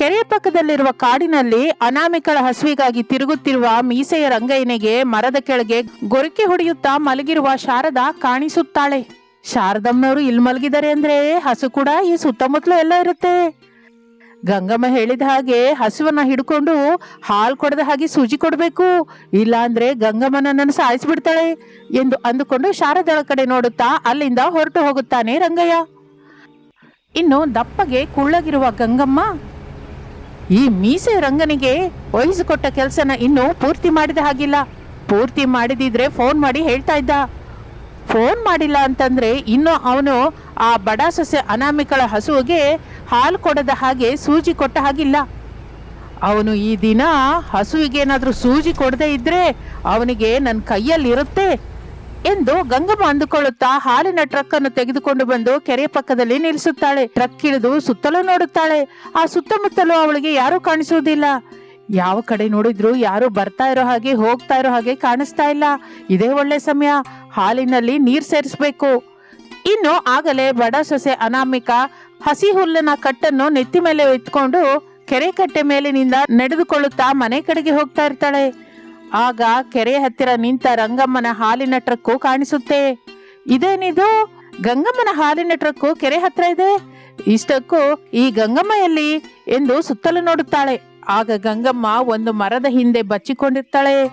ಕೆರೆಯ ಪಕ್ಕದಲ್ಲಿರುವ ಕಾಡಿನಲ್ಲಿ ಅನಾಮಿಕಳ ಹಸುವಿಗಾಗಿ ತಿರುಗುತ್ತಿರುವ ಮೀಸೆಯ ರಂಗಯ್ಯನಿಗೆ ಮರದ ಕೆಳಗೆ ಗೊರಕೆ ಹೊಡೆಯುತ್ತಾ ಮಲಗಿರುವ ಶಾರದಾ ಕಾಣಿಸುತ್ತಾಳೆ. ಶಾರದಮ್ಮನವರು ಇಲ್ಲಿ ಮಲಗಿದ್ದಾರೆ ಅಂದ್ರೆ ಹಸು ಕೂಡ ಈ ಸುತ್ತಮುತ್ತಲು ಎಲ್ಲ ಇರುತ್ತೆ. ಗಂಗಮ್ಮ ಹೇಳಿದ ಹಾಗೆ ಹಸುವನ್ನ ಹಿಡ್ಕೊಂಡು ಹಾಲು ಕೊಡದ ಹಾಗೆ ಸೂಜಿ ಕೊಡಬೇಕು. ಇಲ್ಲ ಅಂದ್ರೆ ನನ್ನನ್ನು ಸಾಯಿಸ್ಬಿಡ್ತಾಳೆ ಎಂದು ಅಂದುಕೊಂಡು ಶಾರದಳ ಕಡೆ ನೋಡುತ್ತಾ ಅಲ್ಲಿಂದ ಹೊರಟು ಹೋಗುತ್ತಾನೆ ರಂಗಯ್ಯ. ಇನ್ನು ದಪ್ಪಗೆ ಕುಳ್ಳಗಿರುವ ಗಂಗಮ್ಮ ಈ ಮೀಸೆ ರಂಗನಿಗೆ ವಹಿಸಿಕೊಟ್ಟ ಕೆಲಸನ ಇನ್ನೂ ಪೂರ್ತಿ ಮಾಡಿದ ಹಾಗಿಲ್ಲ. ಪೂರ್ತಿ ಮಾಡಿದಿದ್ರೆ ಫೋನ್ ಮಾಡಿ ಹೇಳ್ತಾ ಇದ್ದ. ಫೋನ್ ಮಾಡಿಲ್ಲ ಅಂತಂದ್ರೆ ಇನ್ನು ಅವನು ಆ ಬಡ ಸೊಸೆ ಅನಾಮಿಕಳ ಹಸುವಿಗೆ ಹಾಲು ಕೊಡದ ಹಾಗೆ ಸೂಜಿ ಕೊಟ್ಟ ಹಾಗಿಲ್ಲ. ಅವನು ಈ ದಿನ ಹಸುವಿಗೆ ಏನಾದ್ರೂ ಸೂಜಿ ಕೊಡದೇ ಇದ್ರೆ ಅವನಿಗೆ ನನ್ನ ಕೈಯಲ್ಲಿ ಇರುತ್ತೆ ಎಂದು ಗಂಗಮ್ಮ ಅಂದುಕೊಳ್ಳುತ್ತಾ ಹಾಲಿನ ಟ್ರಕ್ ಅನ್ನು ತೆಗೆದುಕೊಂಡು ಬಂದು ಕೆರೆ ಪಕ್ಕದಲ್ಲಿ ನಿಲ್ಲಿಸುತ್ತಾಳೆ. ಟ್ರಕ್ ಇಳಿದು ಸುತ್ತಲೂ ನೋಡುತ್ತಾಳೆ. ಆ ಸುತ್ತಮುತ್ತಲೂ ಅವಳಿಗೆ ಯಾರೂ ಕಾಣಿಸುವುದಿಲ್ಲ. ಯಾವ ಕಡೆ ನೋಡಿದ್ರು ಯಾರು ಬರ್ತಾ ಇರೋ ಹಾಗೆ ಹೋಗ್ತಾ ಇರೋ ಹಾಗೆ ಕಾಣಿಸ್ತಾ ಇಲ್ಲ. ಇದೇ ಒಳ್ಳೆ ಸಮಯ. ಹಾಲಿನಲ್ಲಿ ನೀರ್ ಸೇರಿಸ್ಬೇಕು. ಇನ್ನು ಆಗಲೇ ಬಡ ಸೊಸೆ ಅನಾಮಿಕ ಹಸಿ ಹುಲ್ಲನ ಕಟ್ಟನ್ನು ನೆತ್ತಿ ಮೇಲೆ ಇಟ್ಕೊಂಡು ಕೆರೆ ಕಟ್ಟೆ ಮೇಲಿನಿಂದ ನಡೆದುಕೊಳ್ಳುತ್ತಾ ಮನೆ ಕಡೆಗೆ ಹೋಗ್ತಾ ಇರ್ತಾಳೆ. ಆಗ ಕೆರೆ ಹತ್ತಿರ ನಿಂತ ರಂಗಮ್ಮನ ಹಾಲಿನ ಟ್ರಕ್ಕು ಕಾಣಿಸುತ್ತೆ. ಇದೇನಿದು? ಗಂಗಮ್ಮನ ಹಾಲಿನ ಟ್ರಕ್ಕು ಕೆರೆ ಹತ್ರ ಇದೆ. ಇಷ್ಟಕ್ಕೂ ಈ ಗಂಗಮ್ಮ ಎಲ್ಲಿ ಎಂದು ಸುತ್ತಲೂ ನೋಡುತ್ತಾಳೆ. ಆಗ ಗಂಗಮ್ಮ ಒಂದು ಮರದ ಹಿಂದೆ ಬಚ್ಚಿಕೊಂಡಿರ್ತಾಳೆ.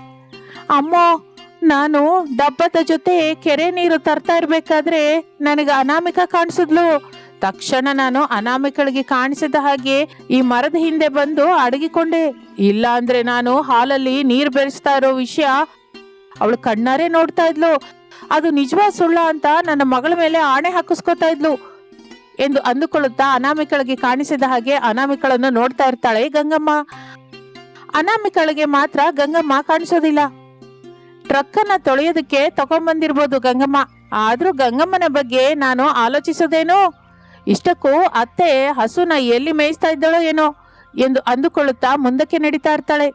ಅಮ್ಮೋ, ನಾನು ಡಬ್ಬದ ಜೊತೆ ಕೆರೆ ನೀರು ತರ್ತಾ ಇರ್ಬೇಕಾದ್ರೆ ನನಗೆ ಅನಾಮಿಕ ಕಾಣಿಸಿದ್ಲು. ತಕ್ಷಣ ನಾನು ಅನಾಮಿಕಳಿಗೆ ಕಾಣಿಸಿದ ಹಾಗೆ ಈ ಮರದ ಹಿಂದೆ ಬಂದು ಅಡಗಿಕೊಂಡೆ. ಇಲ್ಲ ಅಂದ್ರೆ ನಾನು ಹಾಲಲ್ಲಿ ನೀರು ಬೆರೆಸ್ತಾ ಇರೋ ವಿಷಯ ಅವಳು ಕಣ್ಣಾರೆ ನೋಡ್ತಾ ಇದ್ಲು. ಅದು ನಿಜವಾ ಸುಳ್ಳ ಅಂತ ನನ್ನ ಮಗಳ ಮೇಲೆ ಆಣೆ ಹಾಕಿಸ್ಕೊತಾ ಇದ್ಲು ಎಂದು ಅಂದುಕೊಳ್ಳುತ್ತಾ ಅನಾಮಿಕಳಿಗೆ ಕಾಣಿಸಿದ ಹಾಗೆ ಅನಾಮಿಕಳನ್ನು ನೋಡ್ತಾ ಇರ್ತಾಳೆ ಗಂಗಮ್ಮ. ಅನಾಮಿಕಳಿಗೆ ಮಾತ್ರ ಗಂಗಮ್ಮ ಕಾಣಿಸೋದಿಲ್ಲ. ಟ್ರಕ್ ಅನ್ನ ತೊಳೆಯೋದಕ್ಕೆ ತಗೊಂಡ್ಬಂದಿರ್ಬೋದು ಗಂಗಮ್ಮ. ಆದ್ರೂ ಗಂಗಮ್ಮನ ಬಗ್ಗೆ ನಾನು ಆಲೋಚಿಸೋದೇನೋ? ಇಷ್ಟಕ್ಕೂ ಅತ್ತೆ ಹಸುನ ಎಲ್ಲಿ ಮೇಯಿಸ್ತಾ ಇದ್ದಾಳೋ ಏನೋ ಎಂದು ಅಂದುಕೊಳ್ಳುತ್ತಾ ಮುಂದಕ್ಕೆ ನಡೀತಾ ಇರ್ತಾಳೆ.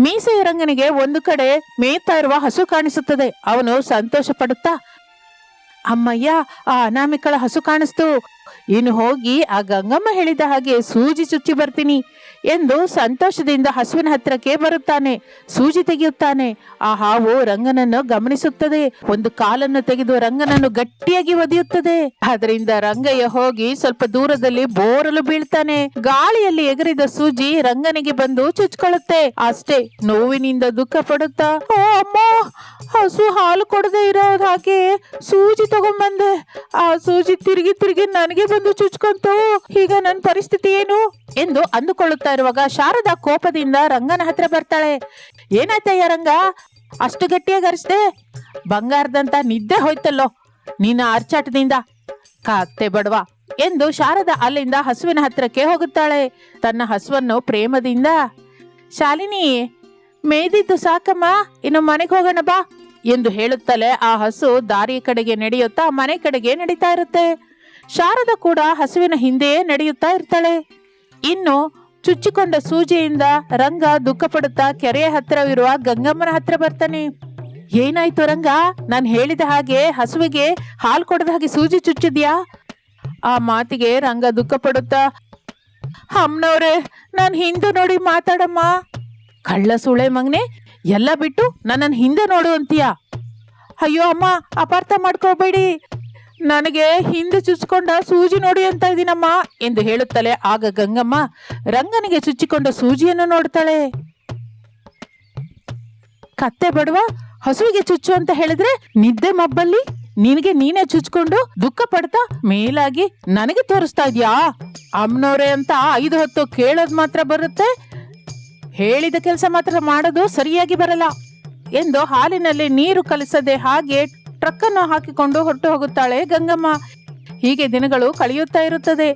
ಮೀಸೆಯ ರಂಗನಿಗೆ ಒಂದು ಕಡೆ ಮೇಯ್ತಾ ಇರುವ ಹಸು ಕಾಣಿಸುತ್ತದೆ. ಅವನು ಸಂತೋಷ ಪಡುತ್ತಾ ಅಮ್ಮಯ್ಯ, ಆ ಅನಾಮಿಕಳ ಹಸು ಕಾಣಿಸ್ತು. ಇನ್ನು ಹೋಗಿ ಆ ಗಂಗಮ್ಮ ಹೇಳಿದ ಹಾಗೆ ಸೂಜಿ ಚುಚ್ಚಿ ಬರ್ತೀನಿ. ಎಂದು ಸಂತೋಷದಿಂದ ಹಸುವಿನ ಹತ್ತಿರಕ್ಕೆ ಬರುತ್ತಾನೆ. ಸೂಜಿ ತೆಗೆಯುತ್ತಾನೆ. ಆ ಹಾವು ರಂಗನನ್ನು ಗಮನಿಸುತ್ತದೆ. ಒಂದು ಕಾಲನ್ನು ತೆಗೆದು ರಂಗನನ್ನು ಗಟ್ಟಿಯಾಗಿ ಒದೆಯುತ್ತದೆ. ಅದರಿಂದ ರಂಗಯ್ಯ ಹೋಗಿ ಸ್ವಲ್ಪ ದೂರದಲ್ಲಿ ಬೋರಲು ಬೀಳ್ತಾನೆ. ಗಾಳಿಯಲ್ಲಿ ಎಗರಿದ ಸೂಜಿ ರಂಗನಿಗೆ ಬಂದು ಚುಚ್ಕೊಳ್ಳುತ್ತೆ. ಅಷ್ಟೇ ನೋವಿನಿಂದ ದುಃಖ ಪಡುತ್ತಾ, ಓ ಅಮ್ಮ, ಹಸು ಹಾಲು ಕೊಡದೆ ಇರೋದ್ ಹಾಗೆ ಸೂಜಿ ತಗೊಂಡ್ಬಂದೆ. ಆ ಸೂಜಿ ತಿರುಗಿ ತಿರುಗಿ ನನಗೆ ಬಂದು ಚುಚ್ಕೊಂತು. ಈಗ ನನ್ನ ಪರಿಸ್ಥಿತಿ ಏನು? ಎಂದು ಅಂದುಕೊಳ್ಳುತ್ತಾ ಇರುವಾಗ ಶಾರದಾ ಕೋಪದಿಂದ ರಂಗನ ಹತ್ರ ಬರ್ತಾಳೆ. ಏನಾಯ್ತಯ್ಯ ರಂಗ? ಅಷ್ಟು ಗಟ್ಟಿಯಾಗಿ ಅರಿಸ್ದೆ? ಬಂಗಾರದಂತ ನಿದ್ದೆ ಹೋಯ್ತಲ್ಲೋ? ನಿನ್ನ ಅರ್ಚಾಟದಿಂದ ಕತ್ತೆ ಬಡವಾ ಎಂದು ಶಾರದಾ ಅಲ್ಲಿಂದ ಹಸುವಿನ ಹತ್ರಕ್ಕೆ ಹೋಗುತ್ತಾಳೆ. ತನ್ನ ಹಸುವನ್ನು ಪ್ರೇಮದಿಂದ, ಶಾಲಿನಿ ಮೇದಿದ್ದು ಸಾಕಮ್ಮ, ಇನ್ನು ಮನೆಗೆ ಹೋಗೋಣ ಬಾ ಎಂದು ಹೇಳುತ್ತಲೇ ಆ ಹಸು ದಾರಿಯ ಕಡೆಗೆ ನಡೆಯುತ್ತಾ ಮನೆ ಕಡೆಗೆ ನಡೀತಾ ಇರುತ್ತೆ. ಶಾರದ ಕೂಡ ಹಸುವಿನ ಹಿಂದೆಯೇ ನಡೆಯುತ್ತಾ ಇರ್ತಾಳೆ. ಇನ್ನು ಚುಚ್ಚಿಕೊಂಡ ಸೂಜಿಯಿಂದ ರಂಗ ದುಃಖ ಪಡುತ್ತಾ ಕೆರೆಯ ಹತ್ತಿರವಿರುವ ಗಂಗಮ್ಮನ ಹತ್ರ ಬರ್ತಾನೆ. ಏನಾಯ್ತು ರಂಗ? ನಾನು ಹೇಳಿದ ಹಾಗೆ ಹಸುವಿಗೆ ಹಾಲು ಕೊಡದ ಹಾಗೆ ಸೂಜಿ ಚುಚ್ಚಿದ್ಯಾ? ಆ ಮಾತಿಗೆ ರಂಗ ದುಃಖ ಪಡುತ್ತಾ ಅಮ್ಮನವ್ರೆ ನಾನು ಹಿಂದೆ ನೋಡಿ ಮಾತಾಡಮ್ಮ. ಕಳ್ಳ ಸುಳೆ ಮಗ್ನೆ, ಎಲ್ಲ ಬಿಟ್ಟು ನನ್ನನ್ನು ಹಿಂದೆ ನೋಡು ಅಂತೀಯ? ಅಯ್ಯೋ ಅಮ್ಮ, ಅಪಾರ್ಥ ಮಾಡ್ಕೋಬೇಡಿ. ನನಗೆ ಹಿಂದೆ ಚುಚ್ಚಿಕೊಂಡ ಸೂಜಿ ನೋಡಿ ಅಂತ ಇದೀನಮ್ಮ ಎಂದು ಹೇಳುತ್ತಲೇ ಆಗ ಗಂಗಮ್ಮ ರಂಗನಿಗೆ ಚುಚ್ಚಿಕೊಂಡ ಸೂಜಿಯನ್ನು ನೋಡ್ತಾಳೆ. ಕತ್ತೆ ಬಡವ, ಹಸುವಿಗೆ ಚುಚ್ಚು ಅಂತ ಹೇಳಿದ್ರೆ ನಿದ್ದೆ ಮಬ್ಬಲ್ಲಿ, ನಿನಗೆ ನೀನೇ ಚುಚ್ಕೊಂಡು ದುಃಖ ಪಡ್ತಾ ಮೇಲಾಗಿ ನನಗೆ ತೋರಿಸ್ತಾ ಇದ್ಯಾ? ಅಮ್ಮನವ್ರೆ ಅಂತ ಐದು ಹೊತ್ತು ಕೇಳೋದು ಮಾತ್ರ ಬರುತ್ತೆ. ಹೇಳಿದ ಕೆಲಸ ಮಾತ್ರ ಮಾಡೋದು ಸರಿಯಾಗಿ ಬರಲ್ಲ ಎಂದು ಹಾಲಿನಲ್ಲಿ ನೀರು ಕಲಿಸದೆ ಹಾಗೆ ಟ್ರಕ್ ಅನ್ನು ಹಾಕಿಕೊಂಡು ಹೊರಟು ಹೋಗುತ್ತಾಳೆ ಗಂಗಮ್ಮ. ಹೀಗೆ ದಿನಗಳು ಕಳೆಯುತ್ತಾ ಇರುತ್ತದೆ.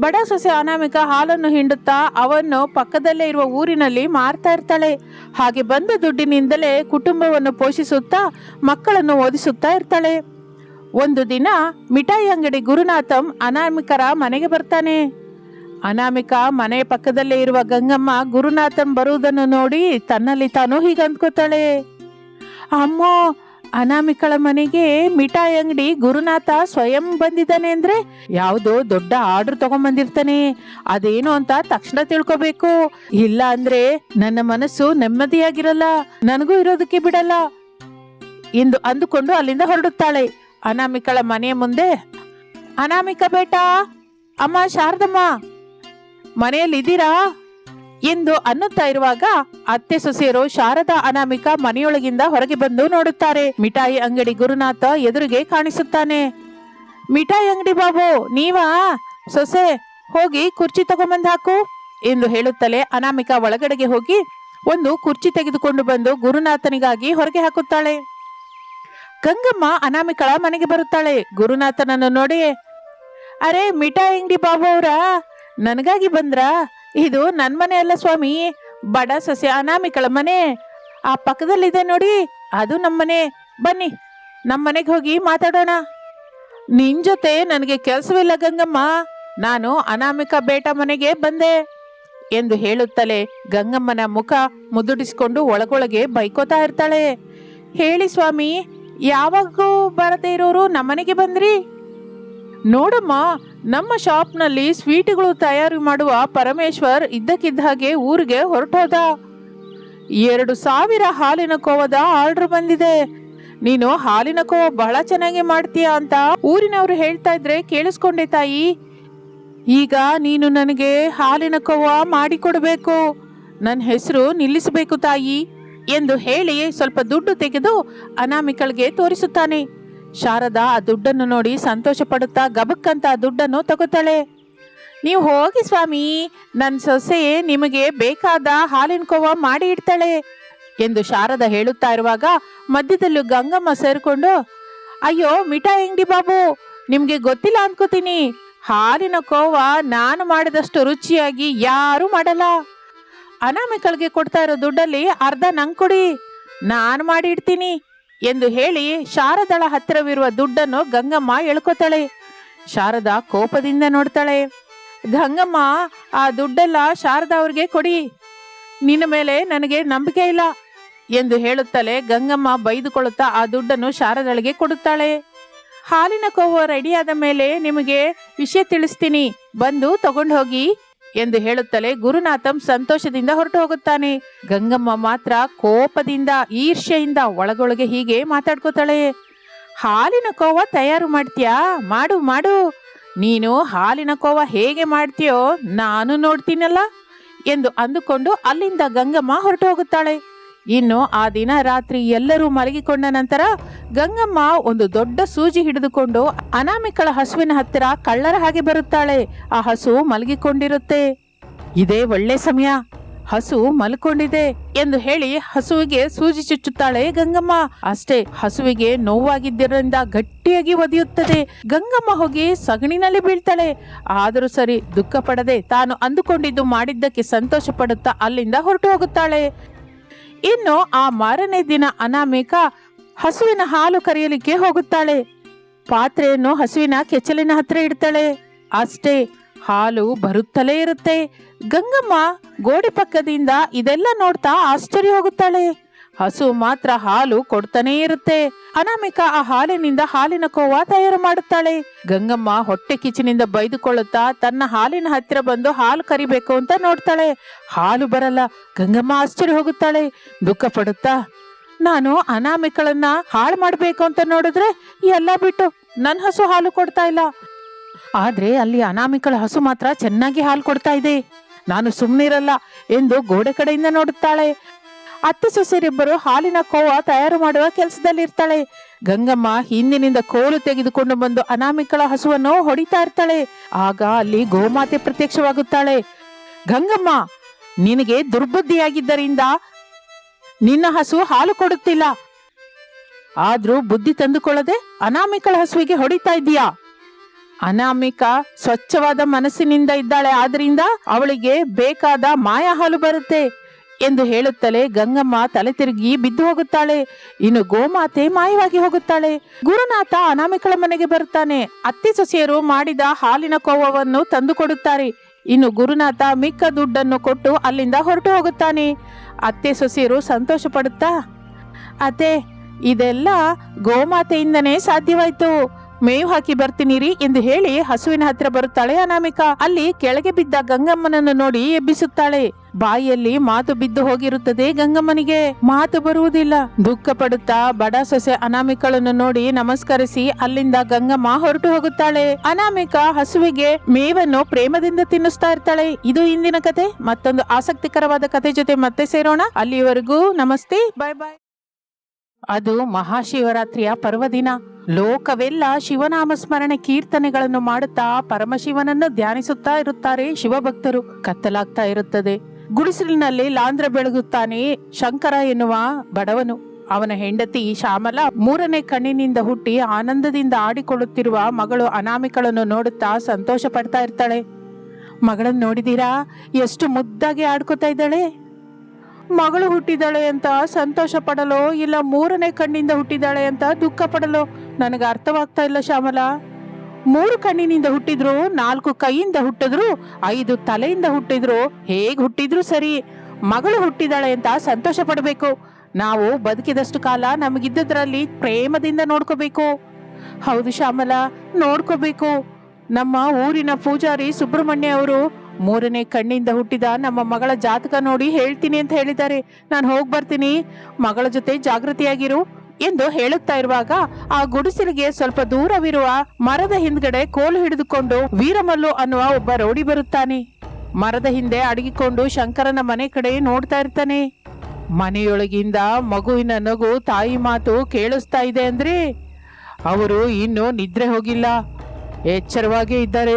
ಬಡ ಸೊಸೆ ಅನಾಮಿಕ ಹಾಲನ್ನು ಹಿಂಡುತ್ತಾ ಅವನ್ನು ಪಕ್ಕದಲ್ಲೇ ಇರುವ ಊರಿನಲ್ಲಿ ಮಾರ್ತಾ ಇರ್ತಾಳೆ. ಹಾಗೆ ಬಂದ ದುಡ್ಡಿನಿಂದಲೇ ಕುಟುಂಬವನ್ನು ಪೋಷಿಸುತ್ತಾ ಮಕ್ಕಳನ್ನು ಓದಿಸುತ್ತಾ ಇರ್ತಾಳೆ. ಒಂದು ದಿನ ಮಿಠಾಯಿ ಅಂಗಡಿ ಗುರುನಾಥಂ ಅನಾಮಿಕರ ಮನೆಗೆ ಬರ್ತಾನೆ. ಅನಾಮಿಕ ಮನೆ ಪಕ್ಕದಲ್ಲೇ ಇರುವ ಗಂಗಮ್ಮ ಗುರುನಾಥಂ ಬರುವುದನ್ನು ನೋಡಿ ತನ್ನಲ್ಲಿ ತಾನು ಹೀಗೆ ಅಂದ್ಕೋತಾಳೆ ಅಮ್ಮ ಅನಾಮಿಕಳ ಮನೆಗೆ ಮಿಠಾಯಿ ಅಂಗಡಿ ಗುರುನಾಥ ಸ್ವಯಂ ಬಂದಿದ್ದಾನೆ ಅಂದ್ರೆ ಯಾವುದೋ ದೊಡ್ಡ ಆರ್ಡರ್ ತಗೊಂಬಂದಿರ್ತಾನೆ. ಅದೇನು ಅಂತ ತಕ್ಷಣ ತಿಳ್ಕೊಬೇಕು. ಇಲ್ಲ ಅಂದ್ರೆ ನನ್ನ ಮನಸ್ಸು ನೆಮ್ಮದಿಯಾಗಿರಲ್ಲ. ನನಗೂ ಇರೋದಕ್ಕೆ ಬಿಡಲ್ಲ ಎಂದು ಅಂದುಕೊಂಡು ಅಲ್ಲಿಂದ ಹೊರಡುತ್ತಾಳೆ. ಅನಾಮಿಕಳ ಮನೆಯ ಮುಂದೆ, ಅನಾಮಿಕ ಬೇಟಾ, ಅಮ್ಮ, ಶಾರದಮ್ಮ ಮನೆಯಲ್ಲಿ ಇದ್ದೀರಾ ಎಂದು ಅನ್ನುತ್ತಾ ಇರುವಾಗ ಅತ್ತೆ ಸೊಸೆಯರು ಶಾರದಾ ಅನಾಮಿಕ ಮನೆಯೊಳಗಿಂದ ಹೊರಗೆ ಬಂದು ನೋಡುತ್ತಾರೆ. ಮಿಠಾಯಿ ಅಂಗಡಿ ಗುರುನಾಥ ಎದುರಿಗೆ ಕಾಣಿಸುತ್ತಾನೆ. ಮಿಠಾಯಿ ಅಂಗಡಿ ಬಾಬು, ನೀವಾ? ಸೊಸೆ, ಹೋಗಿ ಕುರ್ಚಿ ತಗೊಂಬಂದ್ ಹಾಕು ಎಂದು ಹೇಳುತ್ತಲೇ ಅನಾಮಿಕ ಒಳಗಡೆಗೆ ಹೋಗಿ ಒಂದು ಕುರ್ಚಿ ತೆಗೆದುಕೊಂಡು ಬಂದು ಗುರುನಾಥನಿಗಾಗಿ ಹೊರಗೆ ಹಾಕುತ್ತಾಳೆ. ಗಂಗಮ್ಮ ಅನಾಮಿಕಳ ಮನೆಗೆ ಬರುತ್ತಾಳೆ. ಗುರುನಾಥನನ್ನು ನೋಡಿ, ಅರೆ, ಮಿಠಾಯಿ ಅಂಗಡಿ ಬಾಬು ಅವರ? ನನಗಾಗಿ ಬಂದ್ರಾ? ಇದು ನನ್ನ ಮನೆ ಅಲ್ಲ ಸ್ವಾಮಿ. ಬಡ ಸಸ್ಯ ಅನಾಮಿಕಳ ಮನೆ. ಆ ಪಕ್ಕದಲ್ಲಿದೆ ನೋಡಿ, ಅದು ನಮ್ಮನೆ ಬನ್ನಿ ನಮ್ಮ ಮನೆಗೆ ಹೋಗಿ ಮಾತಾಡೋಣ. ನಿನ್ ಜೊತೆ ನನಗೆ ಕೆಲಸವಿಲ್ಲ ಗಂಗಮ್ಮ. ನಾನು ಅನಾಮಿಕ ಬೇಟ ಮನೆಗೆ ಬಂದೆ ಎಂದು ಹೇಳುತ್ತಲೇ ಗಂಗಮ್ಮನ ಮುಖ ಮುದುಡಿಸಿಕೊಂಡು ಒಳಗೊಳಗೆ ಬೈಕೋತಾ ಇರ್ತಾಳೆ. ಹೇಳಿ ಸ್ವಾಮಿ, ಯಾವಾಗೂ ಬರದೇ ಇರೋರು ನಮ್ಮನೆಗೆ ಬಂದ್ರಿ? ನೋಡಮ್ಮ, ನಮ್ಮ ಶಾಪ್ನಲ್ಲಿ ಸ್ವೀಟ್ಗಳು ತಯಾರು ಮಾಡುವ ಪರಮೇಶ್ವರ್ ಇದ್ದಕ್ಕಿದ್ದ ಹಾಗೆ ಊರಿಗೆ ಹೊರಟೋದ. ಎರಡು ಸಾವಿರ ಹಾಲಿನ ಕೋವದ ಆರ್ಡರ್ ಬಂದಿದೆ. ನೀನು ಹಾಲಿನ ಕೋವ ಬಹಳ ಚೆನ್ನಾಗಿ ಮಾಡ್ತೀಯ ಅಂತ ಊರಿನವರು ಹೇಳ್ತಾ ಇದ್ರೆ ಕೇಳಿಸ್ಕೊಂಡೆ ತಾಯಿ. ಈಗ ನೀನು ನನಗೆ ಹಾಲಿನ ಕೋವ ಮಾಡಿಕೊಡಬೇಕು. ನನ್ನ ಹೆಸರು ನಿಲ್ಲಿಸಬೇಕು ತಾಯಿ ಎಂದು ಹೇಳಿ ಸ್ವಲ್ಪ ದುಡ್ಡು ತೆಗೆದು ಅನಾಮಿಕಳಿಗೆ ತೋರಿಸುತ್ತಾನೆ. ಶಾರದಾ ಆ ದುಡ್ಡನ್ನು ನೋಡಿ ಸಂತೋಷ ಪಡುತ್ತಾ ಗಬಕ್ಕಂತ ದುಡ್ಡನ್ನು ತಗೋತಾಳೆ. ನೀವು ಹೋಗಿ ಸ್ವಾಮಿ ನನ್ನ ಸೊಸೆ ನಿಮಗೆ ಬೇಕಾದ ಹಾಲಿನ ಕೋವ ಮಾಡಿ ಇಡ್ತಾಳೆ ಎಂದು ಶಾರದಾ ಹೇಳುತ್ತಾ ಇರುವಾಗ ಮಧ್ಯದಲ್ಲೂ ಗಂಗಮ್ಮ ಸೇರಿಕೊಂಡು, ಅಯ್ಯೋ, ಮಿಠಾಯಿ ಅಂಗಡಿ ಬಾಬು, ನಿಮಗೆ ಗೊತ್ತಿಲ್ಲ ಅನ್ಕೋತೀನಿ. ಹಾಲಿನ ಕೋವ ನಾನು ಮಾಡಿದಷ್ಟು ರುಚಿಯಾಗಿ ಯಾರೂ ಮಾಡಲ್ಲ. ಅನಾಮಿಕಳಿಗೆ ಕೊಡ್ತಾ ಇರೋ ದುಡ್ಡಲ್ಲಿ ಅರ್ಧ ನಂಗೆ ಕೊಡಿ. ನಾನು ಮಾಡಿ ಇಡ್ತೀನಿ. ಎಂದು ಹೇಳಿ ಶಾರದಳ ಹತ್ತಿರವಿರುವ ದುಡ್ಡನ್ನು ಗಂಗಮ್ಮ ಎಳ್ಕೊತಾಳೆ. ಶಾರದಾ ಕೋಪದಿಂದ ನೋಡ್ತಾಳೆ. ಗಂಗಮ್ಮ, ಆ ದುಡ್ಡೆಲ್ಲ ಶಾರದಾ ಅವ್ರಿಗೆ ಕೊಡಿ. ನಿನ್ನ ಮೇಲೆ ನನಗೆ ನಂಬಿಕೆ ಇಲ್ಲ ಎಂದು ಹೇಳುತ್ತಲೇ ಗಂಗಮ್ಮ ಬೈದುಕೊಳ್ಳುತ್ತಾ ಆ ದುಡ್ಡನ್ನು ಶಾರದಳಿಗೆ ಕೊಡುತ್ತಾಳೆ. ಹಾಲಿನ ಕೋವ ರೆಡಿಯಾದ ಮೇಲೆ ನಿಮಗೆ ವಿಷಯ ತಿಳಿಸ್ತೀನಿ. ಬಂದು ತಗೊಂಡು ಹೋಗಿ ಎಂದು ಹೇಳುತ್ತಲೇ ಗುರುನಾಥಂ ಸಂತೋಷದಿಂದ ಹೊರಟು ಹೋಗುತ್ತಾನೆ ಗಂಗಮ್ಮ ಮಾತ್ರ ಕೋಪದಿಂದ ಈರ್ಷೆಯಿಂದ ಒಳಗೊಳಗೆ ಹೀಗೆ ಮಾತಾಡ್ಕೋತಾಳೆ. ಹಾಲಿನ ಕೋವ ತಯಾರು ಮಾಡ್ತೀಯಾ? ಮಾಡು ಮಾಡು. ನೀನು ಹಾಲಿನ ಕೋವ ಹೇಗೆ ಮಾಡ್ತೀಯೋ ನಾನು ನೋಡ್ತೀನಲ್ಲ ಎಂದು ಅಂದುಕೊಂಡು ಅಲ್ಲಿಂದ ಗಂಗಮ್ಮ ಹೊರಟು ಹೋಗುತ್ತಾಳೆ ಇನ್ನು ಆ ದಿನ ರಾತ್ರಿ ಎಲ್ಲರೂ ಮಲಗಿಕೊಂಡ ನಂತರ ಗಂಗಮ್ಮ ಒಂದು ದೊಡ್ಡ ಸೂಜಿ ಹಿಡಿದುಕೊಂಡು ಅನಾಮಿಕಳ ಹಸುವಿನ ಹತ್ತಿರ ಕಳ್ಳರ ಹಾಗೆ ಬರುತ್ತಾಳೆ. ಆ ಹಸು ಮಲಗಿಕೊಂಡಿರುತ್ತೆ. ಇದೇ ಒಳ್ಳೆ ಸಮಯ. ಹಸು ಮಲ್ಕೊಂಡಿದೆ ಎಂದು ಹೇಳಿ ಹಸುವಿಗೆ ಸೂಜಿ ಚುಚ್ಚುತ್ತಾಳೆ ಗಂಗಮ್ಮ. ಅಷ್ಟೇ ಹಸುವಿಗೆ ನೋವಾಗಿದ್ದರಿಂದ ಗಟ್ಟಿಯಾಗಿ ಒದೆಯುತ್ತದೆ. ಗಂಗಮ್ಮ ಹೋಗಿ ಸಗಣಿನಲ್ಲಿ ಬೀಳ್ತಾಳೆ. ಆದರೂ ಸರಿ ದುಃಖ ಪಡದೆ ತಾನು ಅಂದುಕೊಂಡಿದ್ದು ಮಾಡಿದ್ದಕ್ಕೆ ಸಂತೋಷ ಪಡುತ್ತಾ ಅಲ್ಲಿಂದ ಹೊರಟು ಹೋಗುತ್ತಾಳೆ. ಇನ್ನು ಆ ಮಾರನೇ ದಿನ ಅನಾಮಿಕ ಹಸುವಿನ ಹಾಲು ಕರೆಯಲಿಕ್ಕೆ ಹೋಗುತ್ತಾಳೆ. ಪಾತ್ರೆಯನ್ನು ಹಸುವಿನ ಕೆಚ್ಚಲಿನ ಹತ್ರ ಇಡ್ತಾಳೆ. ಅಷ್ಟೇ ಹಾಲು ಬರುತ್ತಲೇ ಇರುತ್ತೆ. ಗಂಗಮ್ಮ ಗೋಡೆ ಪಕ್ಕದಿಂದ ಇದೆಲ್ಲ ನೋಡ್ತಾ ಆಶ್ಚರ್ಯ ಹೋಗುತ್ತಾಳೆ. ಹಸು ಮಾತ್ರ ಹಾಲು ಕೊಡ್ತಾನೇ ಇರುತ್ತೆ. ಅನಾಮಿಕ ಆ ಹಾಲಿನಿಂದ ಹಾಲಿನ ಕೋವಾ ತಯಾರು ಮಾಡುತ್ತಾಳೆ. ಗಂಗಮ್ಮ ಹೊಟ್ಟೆ ಕಿಚಿನಿಂದ ಬೈದುಕೊಳ್ಳುತ್ತಾ ತನ್ನ ಹಾಲಿನ ಹತ್ತಿರ ಬಂದು ಹಾಲು ಕರಿಬೇಕು ಅಂತ ನೋಡ್ತಾಳೆ. ಹಾಲು ಬರಲ್ಲ. ಗಂಗಮ್ಮ ಆಶ್ಚರ್ಯ ಹೋಗುತ್ತಾಳೆ. ದುಃಖ ಪಡುತ್ತಾ, ನಾನು ಅನಾಮಿಕಳನ್ನ ಹಾಳು ಮಾಡ್ಬೇಕು ಅಂತ ನೋಡಿದ್ರೆ ಎಲ್ಲ ಬಿಟ್ಟು ನನ್ನ ಹಸು ಹಾಲು ಕೊಡ್ತಾ ಇಲ್ಲ. ಆದ್ರೆ ಅಲ್ಲಿ ಅನಾಮಿಕಳ ಹಸು ಮಾತ್ರ ಚೆನ್ನಾಗಿ ಹಾಲು ಕೊಡ್ತಾ ಇದೆ. ನಾನು ಸುಮ್ಮನಿರಲ್ಲ ಎಂದು ಗೋಡೆ ಕಡೆಯಿಂದ ನೋಡುತ್ತಾಳೆ. ಅತ್ತೆ ಸೊಸೆಯರಿಬ್ಬರು ಹಾಲಿನ ಕೋವ ತಯಾರು ಮಾಡುವ ಕೆಲಸದಲ್ಲಿ ಇರ್ತಾಳೆ ಗಂಗಮ್ಮ ಹಿಂದಿನಿಂದ ಕೋಲು ತೆಗೆದುಕೊಂಡು ಬಂದು ಅನಾಮಿಕಳ ಹಸುವನ್ನು ಹೊಡಿತಾ ಇರ್ತಾಳೆ. ಆಗ ಅಲ್ಲಿ ಗೋಮಾತೆ ಪ್ರತ್ಯಕ್ಷವಾಗುತ್ತಾಳೆ. ಗಂಗಮ್ಮ, ನಿನಗೆ ದುರ್ಬುದ್ಧಿಯಾಗಿದ್ದರಿಂದ ನಿನ್ನ ಹಸು ಹಾಲು ಕೊಡುತ್ತಿಲ್ಲ. ಆದ್ರೂ ಬುದ್ಧಿ ತಂದುಕೊಳ್ಳದೆ ಅನಾಮಿಕಳ ಹಸುವಿಗೆ ಹೊಡಿತಾ ಇದೀಯಾ ಅನಾಮಿಕ ಸ್ವಚ್ಛವಾದ ಮನಸ್ಸಿನಿಂದ ಇದ್ದಾಳೆ. ಆದ್ರಿಂದ ಅವಳಿಗೆ ಬೇಕಾದ ಮಾಯ ಹಾಲು ಬರುತ್ತೆ. ಎಂದು ಹೇಳುತ್ತಲೇ ಗಂಗಮ್ಮ ತಲೆ ತಿರುಗಿ ಬಿದ್ದು ಹೋಗುತ್ತಾಳೆ. ಇನ್ನು ಗೋಮಾತೆ ಮಾಯವಾಗಿ ಹೋಗುತ್ತಾಳೆ. ಗುರುನಾಥ ಅನಾಮಿಕಳ ಮನೆಗೆ ಬರುತ್ತಾನೆ. ಅತ್ತೆ ಸೊಸೆಯರು ಮಾಡಿದ ಹಾಲಿನ ಕೋವವನ್ನು ತಂದು ಕೊಡುತ್ತಾರೆ ಇನ್ನು ಗುರುನಾಥ ಮಿಕ್ಕ ದುಡ್ಡನ್ನು ಕೊಟ್ಟು ಅಲ್ಲಿಂದ ಹೊರಟು ಹೋಗುತ್ತಾನೆ. ಅತ್ತೆ ಸೊಸೆಯರು ಸಂತೋಷ ಪಡುತ್ತಾ ಅತ್ತೆ, ಇದೆಲ್ಲ ಗೋಮಾತೆಯಿಂದನೇ ಸಾಧ್ಯವಾಯ್ತು. ಮೇವು ಹಾಕಿ ಬರ್ತೀನಿರಿ ಎಂದು ಹೇಳಿ ಹಸುವಿನ ಹತ್ತಿರ ಬರುತ್ತಾಳೆ ಅನಾಮಿಕಾ. ಅಲ್ಲಿ ಕೆಳಗೆ ಬಿದ್ದ ಗಂಗಮ್ಮನನ್ನು ನೋಡಿ ಎಬ್ಬಿಸುತ್ತಾಳೆ. ಬಾಯಿಯಲ್ಲಿ ಮಾತು ಬಿದ್ದು ಹೋಗಿರುತ್ತದೆ ಗಂಗಮ್ಮನಿಗೆ. ಮಾತು ಬರುವುದಿಲ್ಲ. ದುಃಖ ಪಡುತ್ತಾ ಬಡ ಸೊಸೆ ಅನಾಮಿಕಳನ್ನು ನೋಡಿ ನಮಸ್ಕರಿಸಿ ಅಲ್ಲಿಂದ ಗಂಗಮ್ಮ ಹೊರಟು ಹೋಗುತ್ತಾಳೆ. ಅನಾಮಿಕ ಹಸುವಿಗೆ ಮೇವನ್ನು ಪ್ರೇಮದಿಂದ ತಿನ್ನಿಸ್ತಾ ಇರ್ತಾಳೆ. ಇದು ಇಂದಿನ ಕತೆ. ಮತ್ತೊಂದು ಆಸಕ್ತಿಕರವಾದ ಕತೆ ಜೊತೆ ಮತ್ತೆ ಸೇರೋಣ. ಅಲ್ಲಿಯವರೆಗೂ ನಮಸ್ತೆ. ಬಾಯ್ ಬಾಯ್ ಅದು ಮಹಾಶಿವರಾತ್ರಿಯ ಪರ್ವದಿನ. ಲೋಕವೆಲ್ಲ ಶಿವನಾಮ ಸ್ಮರಣೆ ಕೀರ್ತನೆಗಳನ್ನು ಮಾಡುತ್ತಾ ಪರಮಶಿವನನ್ನು ಧ್ಯಾನಿಸುತ್ತಾ ಇರುತ್ತಾರೆ ಶಿವಭಕ್ತರು. ಕತ್ತಲಾಗ್ತಾ ಇರುತ್ತದೆ. ಗುಡಿಸಲಿನಲ್ಲಿ ಲಾಂದ್ರ ಬೆಳಗುತ್ತಾನೆ ಶಂಕರ ಎನ್ನುವ ಬಡವನು. ಅವನ ಹೆಂಡತಿ ಶ್ಯಾಮಲ ಮೂರನೇ ಕಣ್ಣಿನಿಂದ ಹುಟ್ಟಿ ಆನಂದದಿಂದ ಆಡಿಕೊಳ್ಳುತ್ತಿರುವ ಮಗಳು ಅನಾಮಿಕಳನ್ನು ನೋಡುತ್ತಾ ಸಂತೋಷ ಪಡ್ತಾ ಇರ್ತಾಳೆ. ಮಗಳನ್ನು ನೋಡಿದೀರಾ? ಎಷ್ಟು ಮುದ್ದಾಗಿ ಆಡ್ಕೋತಾ ಇದ್ದಾಳೆ? ಮಗಳು ಹುಟ್ಟಿದಾಳೆ ಅಂತ ಸಂತೋಷ ಪಡಲು ಇಲ್ಲ ಮೂರನೇ ಕಣ್ಣಿಂದ ಹುಟ್ಟಿದಾಳೆ ಅಂತ ದುಃಖ ಪಡಲು? ನನಗೆ ಅರ್ಥವಾಗ್ತಾ ಇಲ್ಲ ಶ್ಯಾಮಲ. ಮೂರು ಕಣ್ಣಿನಿಂದ ಹುಟ್ಟಿದ್ರು, ನಾಲ್ಕು ಕೈಯಿಂದ ಹುಟ್ಟಿದ್ರು, ಐದು ತಲೆಯಿಂದ ಹುಟ್ಟಿದ್ರು, ಹೇಗೆ ಹುಟ್ಟಿದ್ರು ಸರಿ? ಮಗಳು ಹುಟ್ಟಿದಾಳೆ ಅಂತ ಸಂತೋಷ ಪಡಬೇಕು. ನಾವು ಬದುಕಿದಷ್ಟು ಕಾಲ ನಮಗಿದ್ದದ್ರಲ್ಲಿ ಪ್ರೇಮದಿಂದ ನೋಡ್ಕೋಬೇಕು. ಹೌದು ಶ್ಯಾಮಲ, ನೋಡ್ಕೋಬೇಕು. ನಮ್ಮ ಊರಿನ ಪೂಜಾರಿ ಸುಬ್ರಹ್ಮಣ್ಯ ಅವರು ಮೂರನೇ ಕಣ್ಣಿಂದ ಹುಟ್ಟಿದ ನಮ್ಮ ಮಗಳ ಜಾತಕ ನೋಡಿ ಹೇಳ್ತೀನಿ ಅಂತ ಹೇಳಿದ್ದಾರೆ. ನಾನು ಹೋಗಿ ಬರ್ತೀನಿ. ಮಗಳ ಜೊತೆ ಜಾಗೃತಿಯಾಗಿರು ಎಂದು ಹೇಳುತ್ತಾ ಇರುವಾಗ ಆ ಗುಡಿಸಲಿಗೆ ಸ್ವಲ್ಪ ದೂರವಿರುವ ಮರದ ಹಿಂದ್ಗಡೆ ಕೋಲು ಹಿಡಿದುಕೊಂಡು ವೀರಮಲ್ಲು ಅನ್ನುವ ಒಬ್ಬ ರೌಡಿ ಬರುತ್ತಾನೆ. ಮರದ ಹಿಂದೆ ಅಡಗಿಕೊಂಡು ಶಂಕರನ ಮನೆ ಕಡೆ ನೋಡ್ತಾ ಇರ್ತಾನೆ. ಮನೆಯೊಳಗಿಂದ ಮಗುವಿನ ನಗು ತಾಯಿ ಮಾತು ಕೇಳಿಸ್ತಾ ಇದೆ ಅಂದ್ರೆ ಅವರು ಇನ್ನು ನಿದ್ರೆ ಹೋಗಿಲ್ಲ. ಎಚ್ಚರವಾಗೇ ಇದ್ದಾರೆ.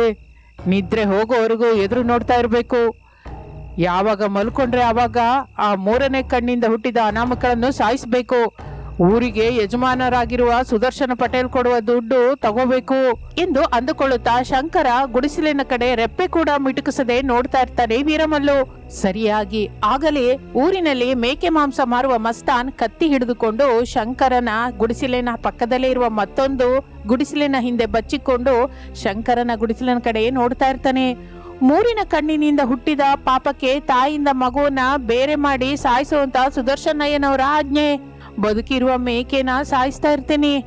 ನಿದ್ರೆ ಹೋಗೋವರೆಗೂ ಎದುರು ನೋಡ್ತಾ ಇರಬೇಕು. ಯಾವಾಗ ಮಲ್ಕೊಂಡ್ರೆ ಆವಾಗ ಆ ಮೂರನೇ ಕಣ್ಣಿಂದ ಹುಟ್ಟಿದ ಅನಾಮಕಳನ್ನು ಸಾಯಿಸಬೇಕು. ಊರಿಗೆ ಯಜಮಾನರಾಗಿರುವ ಸುದರ್ಶನ ಪಟೇಲ್ ಕೊಡುವ ದುಡ್ಡು ತಗೋಬೇಕು ಎಂದು ಅಂದುಕೊಳ್ಳುತ್ತಾ ಶಂಕರ ಗುಡಿಸಲಿನ ಕಡೆ ರೆಪ್ಪೆ ಕೂಡ ಮಿಟುಕಿಸದೆ ನೋಡ್ತಾ ಇರ್ತಾನೆ ವೀರಮಲ್ಲು. ಸರಿಯಾಗಿ ಆಗಲೇ ಊರಿನಲ್ಲಿ ಮೇಕೆ ಮಾಂಸ ಮಾರುವ ಮಸ್ತಾನ್ ಕತ್ತಿ ಹಿಡಿದುಕೊಂಡು ಶಂಕರನ ಗುಡಿಸಲಿನ ಪಕ್ಕದಲ್ಲೇ ಇರುವ ಮತ್ತೊಂದು ಗುಡಿಸಲಿನ ಹಿಂದೆ ಬಚ್ಚಿಕೊಂಡು ಶಂಕರನ ಗುಡಿಸಲಿನ ಕಡೆ ನೋಡ್ತಾ ಇರ್ತಾನೆ. ಮೂರಿನ ಕಣ್ಣಿನಿಂದ ಹುಟ್ಟಿದ ಪಾಪಕ್ಕೆ ತಾಯಿಯಿಂದ ಮಗುವನ್ನ ಬೇರೆ ಮಾಡಿ ಸಾಯಿಸುವಂತ ಸುದರ್ಶನಯ್ಯನವರ ಆಜ್ಞೆ. ಬದುಕಿರುವ ಮೇಕೆನ ಸಾಯಿಸ್ತಾ ಇರ್ತೀನಿ.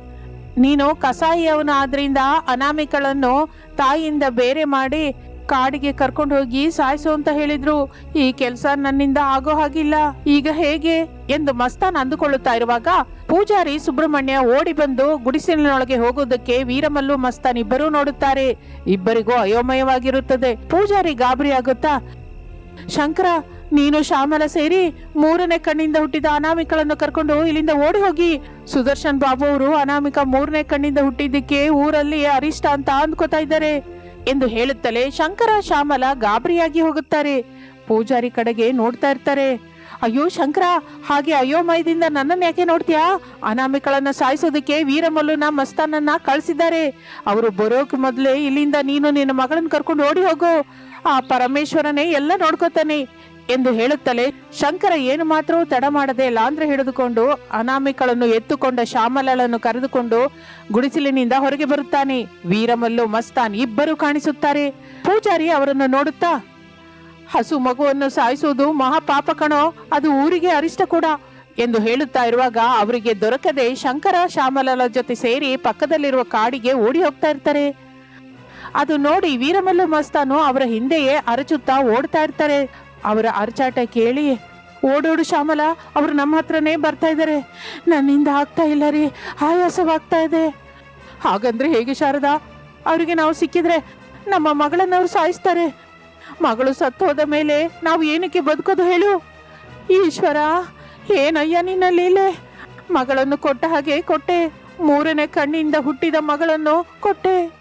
ನೀನು ಕಸಾಯಿಯವನ ಆದ್ರಿಂದ ಅನಾಮಿಕಳನ್ನು ತಾಯಿಯಿಂದ ಬೇರೆ ಮಾಡಿ ಕಾಡಿಗೆ ಕರ್ಕೊಂಡು ಹೋಗಿ ಸಾಯಿಸು ಅಂತ ಹೇಳಿದ್ರು. ಈ ಕೆಲಸ ನನ್ನಿಂದ ಆಗೋ ಹಾಗಿಲ್ಲ. ಈಗ ಹೇಗೆ? ಎಂದು ಮಸ್ತಾನ್ ಅಂದುಕೊಳ್ಳುತ್ತಾ ಇರುವಾಗ ಪೂಜಾರಿ ಸುಬ್ರಹ್ಮಣ್ಯ ಓಡಿ ಬಂದು ಗುಡಿಸಲಿನೊಳಗೆ ಹೋಗುವುದಕ್ಕೆ ವೀರಮಲ್ಲು, ಮಸ್ತಾನ್ ಇಬ್ಬರೂ ನೋಡುತ್ತಾರೆ. ಇಬ್ಬರಿಗೂ ಅಯೋಮಯವಾಗಿರುತ್ತದೆ. ಪೂಜಾರಿ ಗಾಬರಿ ಆಗುತ್ತಾ ಶಂಕರ ನೀನು ಶ್ಯಾಮಲ ಸೇರಿ ಮೂರನೇ ಕಣ್ಣಿಂದ ಹುಟ್ಟಿದ ಅನಾಮಿಕಳನ್ನು ಕರ್ಕೊಂಡು ಇಲ್ಲಿಂದ ಓಡಿ ಹೋಗಿ. ಸುದರ್ಶನ್ ಬಾಬು ಅವರು ಅನಾಮಿಕ ಮೂರನೇ ಕಣ್ಣಿಂದ ಹುಟ್ಟಿದ್ದಕ್ಕೆ ಊರಲ್ಲಿ ಅರಿಷ್ಟ ಅಂತ ಅಂದ್ಕೋತಾ ಇದ್ದಾರೆ. ಎಂದು ಹೇಳುತ್ತಲೇ ಶಂಕರ, ಶ್ಯಾಮಲ ಗಾಬರಿಯಾಗಿ ಹೋಗುತ್ತಾರೆ. ಪೂಜಾರಿ ಕಡೆಗೆ ನೋಡ್ತಾ ಇರ್ತಾರೆ. ಅಯ್ಯೋ ಶಂಕರ, ಹಾಗೆ ಅಯೋಮಯದಿಂದ ನನ್ನನ್ನು ಯಾಕೆ ನೋಡ್ತೀಯಾ? ಅನಾಮಿಕಳನ್ನ ಸಾಯಿಸೋದಕ್ಕೆ ವೀರಮಲ್ಲುನ ಮಸ್ತಾನನ್ನ ಕಳಿಸಿದ್ದಾರೆ. ಅವರು ಬರೋಕೆ ಮೊದಲೇ ಇಲ್ಲಿಂದ ನೀನು ನಿನ್ನ ಮಗಳನ್ನ ಕರ್ಕೊಂಡು ಓಡಿ ಹೋಗು. ಆ ಪರಮೇಶ್ವರನೇ ಎಲ್ಲ ನೋಡ್ಕೋತಾನೆ. ಎಂದು ಹೇಳುತ್ತಲೇ, ಶಂಕರ ಏನು ಮಾತ್ರವೂ ತಡ ಮಾಡದೆ ಲಾಂದ್ರೆ ಹಿಡಿದುಕೊಂಡು ಅನಾಮಿಕಳನ್ನು ಎತ್ತುಕೊಂಡ ಶ್ಯಾಮಲಳನ್ನು ಕರೆದುಕೊಂಡು ಗುಡಿಸಿಲಿನಿಂದ ಹೊರಗೆ ಬರುತ್ತಾನೆ. ವೀರಮಲ್ಲು, ಮಸ್ತಾನ್ ಇಬ್ಬರು ಕಾಣಿಸುತ್ತಾರೆ. ಪೂಜಾರಿ ಅವರನ್ನು ನೋಡುತ್ತಾ, ಹಸು ಮಗುವನ್ನು ಸಾಯಿಸುವುದು ಮಹಾಪಾಪ ಕಣೋ, ಅದು ಊರಿಗೆ ಅರಿಷ್ಟ ಕೂಡ ಎಂದು ಹೇಳುತ್ತಾ ಇರುವಾಗ ಅವರಿಗೆ ದೊರಕದೆ ಶಂಕರ ಶ್ಯಾಮಲಲ ಜೊತೆ ಸೇರಿ ಪಕ್ಕದಲ್ಲಿರುವ ಕಾಡಿಗೆ ಓಡಿ ಹೋಗ್ತಾ ಇರ್ತಾರೆ. ಅದು ನೋಡಿ ವೀರಮಲ್ಲು, ಮಸ್ತಾನು ಅವರ ಹಿಂದೆಯೇ ಅರಚುತ್ತಾ ಓಡ್ತಾ ಇರ್ತಾರೆ. ಅವರ ಅರ್ಚಾಟ ಕೇಳಿ, ಓಡೋಡು ಶ್ಯಾಮಲ, ಅವರು ನಮ್ಮ ಹತ್ರನೇ ಬರ್ತಾ ಇದ್ದಾರೆ ನನ್ನಿಂದ ಆಗ್ತಾ ಇಲ್ಲ ರೀ, ಆಯಾಸವಾಗ್ತಾ ಇದೆ. ಹಾಗಂದ್ರೆ ಹೇಗೆ ಶಾರದಾ? ಅವರಿಗೆ ನಾವು ಸಿಕ್ಕಿದ್ರೆ ನಮ್ಮ ಮಗಳನ್ನ ಅವ್ರು ಸಾಯಿಸ್ತಾರೆ. ಮಗಳು ಸತ್ತು ಹೋದ ಮೇಲೆ ನಾವು ಏನಕ್ಕೆ ಬದುಕೋದು ಹೇಳು? ಈಶ್ವರ, ಏನಯ್ಯ ನಿನ್ನ ಲೀಲೆ? ಮಗಳನ್ನು ಕೊಟ್ಟ ಹಾಗೆ ಕೊಟ್ಟೆ, ಮೂರನೇ ಕಣ್ಣಿಂದ ಹುಟ್ಟಿದ ಮಗಳನ್ನು ಕೊಟ್ಟೆ.